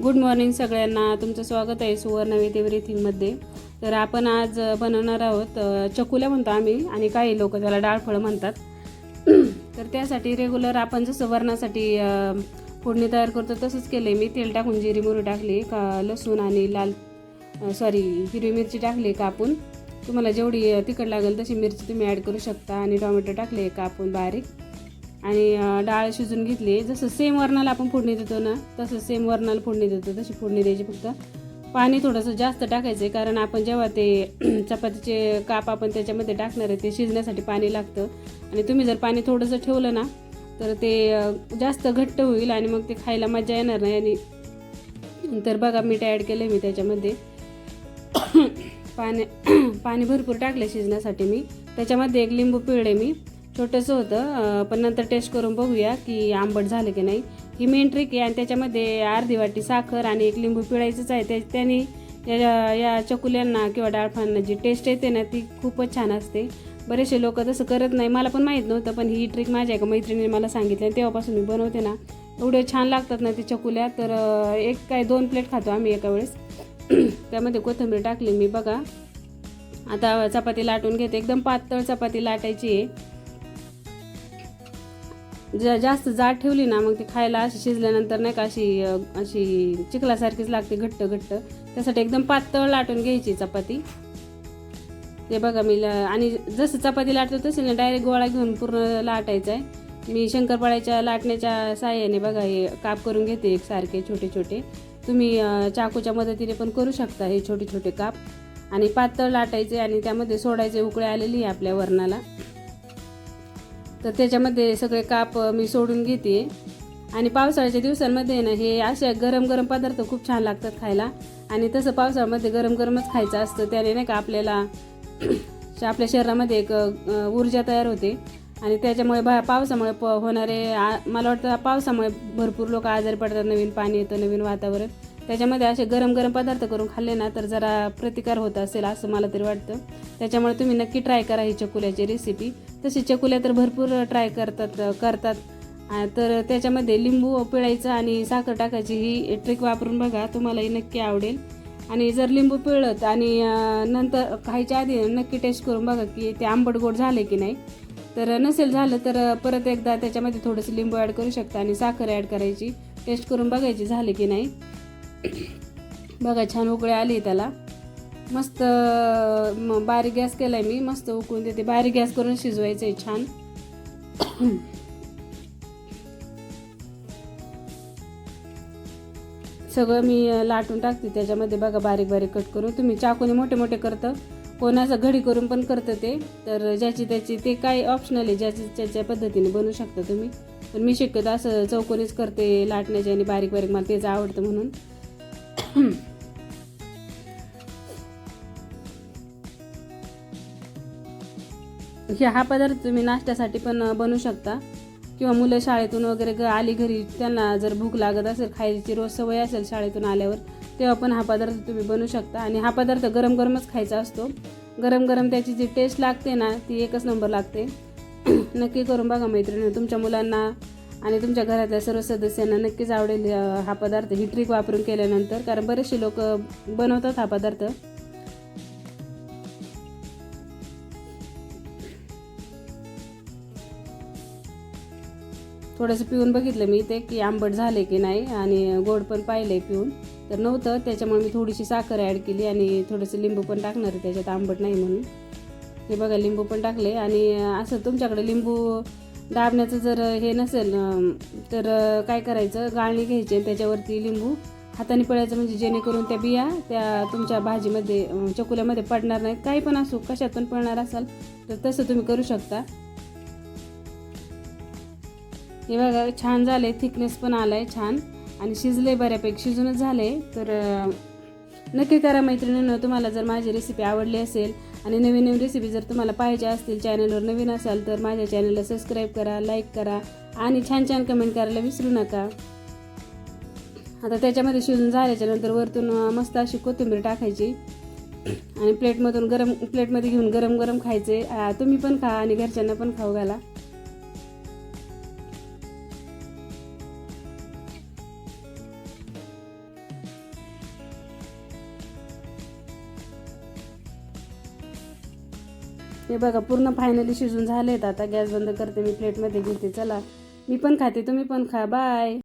Good morning सगळ्यांना. तुमचं स्वागत आहे सुवर्ण विथ एव्हरीथिंगमध्ये तर आपण आज बनवणार आहोत चकुल्या म्हणतो आम्ही आणि काही लोक त्याला डाळफळं म्हणतात. तर त्यासाठी रेग्युलर आपण जसं वरणासाठी फोडणी तयार करतो तसंच केलं आहे मी. तेल टाकून जिरी मोहरी टाकली का लसूण आणि लाल सॉरी हिरवी मिरची टाकली कापून. तुम्हाला जेवढी तिखट लागेल तशी मिरची तुम्ही ॲड करू शकता आणि टोमॅटो टाकले कापून बारीक. आणि डाळ शिजून घेतली. जसं सेम वरणाला आपण फोडणी देतो ना तसं सेम वरणाला फोडणी देतो. तशी फोडणी द्यायची फक्त. पाणी थोडंसं जास्त टाकायचं आहे कारण आपण जेव्हा ते चपातीचे काप आपण त्याच्यामध्ये टाकणार आहे ते शिजण्यासाठी पाणी लागतं. आणि तुम्ही जर पाणी थोडंसं ठेवलं ना तर ते जास्त घट्ट होईल आणि मग ते खायला मजा येणार नाही. आणि तर बघा मीठ ॲड केलं मी त्याच्यामध्ये. पाणी पाणी भरपूर टाकलं शिजण्यासाठी मी. त्याच्यामध्ये एक लिंबू पिळले मी. छोटंसं होतं. पण नंतर टेस्ट करून बघूया की आंबट झालं की नाही. ही मेन ट्रिक आहे आणि त्याच्यामध्ये अर्धी वाटी साखर आणि एक लिंबू पिळायचंच आहे. ते त्याने या या चकुल्यांना किंवा डाळफांना जी टेस्ट येते ना ती खूपच छान असते. बरेचसे लोक तसं करत नाही. मला पण माहीत नव्हतं पण ही ट्रिक माझ्या एका मैत्रिणीने मला सांगितली आणि तेव्हापासून मी बनवते ना. एवढे छान लागतात ना ते चकुल्या. तर एक काय दोन प्लेट खातो आम्ही एका वेळेस. त्यामध्ये कोथिंबीर टाकली मी. बघा. आता चपाती लाटून घेते. एकदम पातळ चपाती लाटायची आहे. ज जास्त जाड ठेवली ना मग ती खायला अशी शिजल्यानंतर नाही का अशी अशी चिखलासारखीच लागते घट्ट घट्ट. त्यासाठी एकदम पातळ लाटून घ्यायची चपाती. ते बघा मी ला- आणि जसं चपाती लाटतो तसे ना डायरेक्ट गोळा घेऊन पूर्ण लाटायचं आहे मी शंकरपाळ्याच्या लाटण्याच्या साह्याने बघा हे काप करून घेते एक सारखे छोटे छोटे. तुम्ही चाकूच्या मदतीने पण करू शकता हे छोटे छोटे काप. आणि पातळ लाटायचे आणि त्यामध्ये सोडायचे उकळे आलेली आहे आपल्या वरणाला. तर त्याच्यामध्ये सगळे काप मी सोडून घेते. आणि पावसाळ्याच्या दिवसांमध्ये ना हे असे गरम गरम पदार्थ खूप छान लागतात खायला. आणि तसं पावसाळ्यामध्ये गरम गरमच खायचं असतं. त्याने नाही का आपल्याला आपल्या शरीरामध्ये एक ऊर्जा तयार होते. आणि त्याच्यामुळे बा पावसामुळे प होणारे मला वाटतं पावसामुळे भरपूर लोक आजारी पडतात. नवीन पाणी येतं नवीन वातावरण. त्याच्यामध्ये असे गरम गरम पदार्थ करून खाल्ले ना तर जरा प्रतिकार होत असेल असं मला तरी वाटतं. त्याच्यामुळे तुम्ही नक्की ट्राय करा ही चकुल्याची रेसिपी तशी चकुल्या तर भरपूर ट्राय करतात करतात. तर त्याच्यामध्ये लिंबू पिळायचं आणि साखर टाकायची ही ट्रिक वापरून बघा तुम्हालाही नक्की आवडेल. आणि जर लिंबू पिळत आणि नंतर खायच्या आधी नक्की टेस्ट करून बघा की ते आंबट गोड झाले की नाही. तर नसेल झालं तर परत एकदा त्याच्यामध्ये थोडंसं लिंबू ॲड करू शकता आणि साखर ॲड करायची. टेस्ट करून बघायची झाले की नाही. बघा छान उकळी आली त्याला. मस्त म, बारीक गॅस केलाय मी मस्त उकळून देते. बारीक गॅस करून शिजवायचं आहे छान. सगळं मी लाटून टाकते त्याच्यामध्ये. बघा बारीक बारीक कट करून. तुम्ही चाकूने मोठे मोठे करतं. कोणाचं घडी करून पण करतं ते. तर ज्याची त्याची ते काय ऑप्शनल आहे ज्याची त्याच्या पद्धतीने बनवू शकता तुम्ही. पण मी शक्यतो असं चौकोनीच करते लाटण्याची आणि बारीक बारीक. मला तेच आवडतं म्हणून. हे हा पदार्थ तुम्ही नाश्त्यासाठी पण बनवू शकता. किंवा मुलं शाळेतून वगैरे ग- आली घरी त्यांना जर भूक लागत असेल खायची रोज सवय असेल शाळेतून आल्यावर तेव्हा पण हा पदार्थ तुम्ही बनवू शकता. आणि हा पदार्थ गरम गरमच खायचा असतो. गरम गरम त्याची जी टेस्ट लागते ना ती एकच नंबर लागते. नक्की करून बघा मैत्रिणी तुमच्या मुलांना आणि तुमच्या घरातल्या सर्व सदस्यांना नक्कीच आवडेल हा पदार्थ. ही ट्रिक वापरून केल्यानंतर कारण बरेचसे लोक बनवतात हा पदार्थ. थोडंसं पिऊन बघितलं मी ते की आंबट झाले की नाही आणि गोड पण पाहिले पिऊन. तर नव्हतं त्याच्यामुळे मी थोडीशी साखर ॲड केली आणि थोडंसं लिंबू पण टाकणार आहे त्याच्यात आंबट नाही म्हणून. हे बघा लिंबू पण टाकले आणि असं तुमच्याकडे लिंबू दाबण्याचं जर हे नसेल तर काय करायचं? गाळणी घ्यायची आणि त्याच्यावरती लिंबू हाताने पळायचं म्हणजे जेणेकरून त्या बिया त्या तुमच्या भाजीमध्ये चकुल्यामध्ये पडणार नाहीत. काही पण असो कशात पण पडणार असाल तर तसं तुम्ही करू शकता. हे बघा छान झाले थिकनेस पण आलाय छान. आणि शिजले बऱ्यापैकी. शिजूनच झाले तर नक्की करा मैत्रिणींनो. तुम्हाला जर माझी रेसिपी आवडली असेल आणि नवीन नवीन रेसिपी जर तुम्हाला पाहिजे असतील चॅनलवर नवीन असाल तर माझ्या चॅनलला सबस्क्राईब करा लाईक करा आणि छान छान कमेंट करायला विसरू नका. आता त्याच्यामध्ये शिजून झाल्याच्यानंतर वरतून मस्त अशी कोथिंबीर टाकायची आणि प्लेटमधून गरम प्लेटमध्ये घेऊन गरम गरम खायचे तुम्ही पण खा आणि घरच्यांना पण खाऊ घाला. हे बघा पूर्ण फायनली शिजून झालेत. आता गॅस बंद करते मी प्लेटमध्ये घेते. चला. मी पण खाते तुम्ही पण खा. बाय